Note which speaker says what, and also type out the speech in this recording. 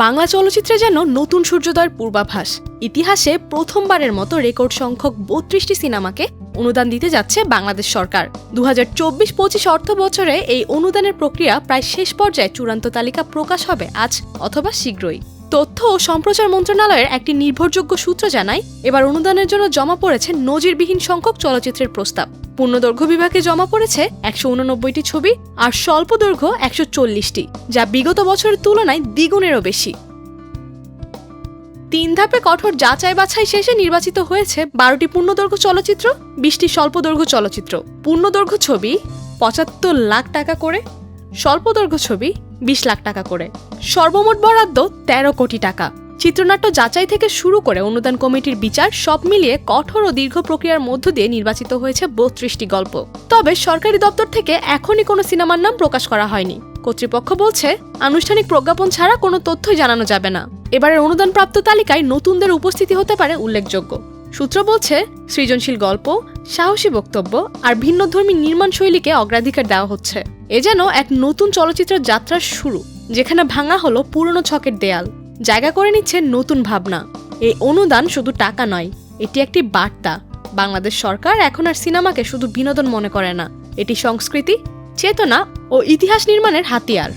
Speaker 1: বাংলা চলচ্চিত্রে যেন নতুন সূর্যোদয়ের পূর্বাভাস, ইতিহাসে প্রথমবারের মতো রেকর্ড সংখ্যক বত্রিশটি সিনেমাকে অনুদান দিতে যাচ্ছে বাংলাদেশ সরকার। দু হাজার চব্বিশ পঁচিশ অর্থ বছরে এই অনুদানের প্রক্রিয়া প্রায় শেষ পর্যায়ে চূড়ান্ত তালিকা প্রকাশ হবে আজ অথবা শীঘ্রই। তথ্য ও সম্প্রচার মন্ত্রণালয়ের একটি নির্ভরযোগ্য সূত্র জানায়, এবার অনুদানের জন্য জমা পড়েছে নজিরবিহীন সংখ্যক চলচ্চিত্রের প্রস্তাব। পূর্ণদৈর্ঘ্য বিভাগে জমা পড়েছে একশো উননব্বইটি ছবি আর স্বল্প দৈর্ঘ্য একশো চল্লিশটি, যা বিগত বছরের তুলনায় দ্বিগুণেরও বেশি। তিন ধাপে কঠোর যাচাই বাছাই শেষে নির্বাচিত হয়েছে বারোটি পূর্ণদৈর্ঘ্য চলচ্চিত্র, বিশটি স্বল্পদৈর্ঘ্য চলচ্চিত্র। পূর্ণদৈর্ঘ্য ছবি পঁচাত্তর লাখ টাকা করে, স্বল্পদৈর্ঘ্য ছবি বিশ লাখ টাকা করে। সর্বমোট বরাদ্দ তেরো কোটি টাকা। চিত্রনাট্য যাচাই থেকে শুরু করে অনুদান কমিটির বিচার সব মিলিয়ে কঠোর ও দীর্ঘ প্রক্রিয়ার মধ্য দিয়ে নির্বাচিত হয়েছে বত্রিশটি গল্প। তবে সরকারি দপ্তর থেকে এখনই কোনো সিনেমার নাম প্রকাশ করা হয়নি। কর্তৃপক্ষ বলছে, আনুষ্ঠানিক প্রজ্ঞাপন ছাড়া কোনো তথ্যই জানানো যাবে না। এবারের অনুদানপ্রাপ্ত তালিকায় নতুনদের উপস্থিতি হতে পারে উল্লেখযোগ্য। সূত্র বলছে, সৃজনশীল গল্প, সাহসী বক্তব্য আর ভিন্নধর্মী নির্মাণ শৈলীকে অগ্রাধিকার দেওয়া হচ্ছে। এ যেন এক নতুন চলচ্চিত্র যাত্রার শুরু, যেখানে ভাঙা হলো পুরনো ছকের দেয়াল। জায়গা করে নিচ্ছে নতুন ভাবনা। এই অনুদান শুধু টাকা নয়, এটি একটি বার্তা। বাংলাদেশ সরকার এখন আর সিনেমাকে শুধু বিনোদন মনে করে না, এটি সংস্কৃতি, চেতনা ও ইতিহাস নির্মাণের হাতিয়ার।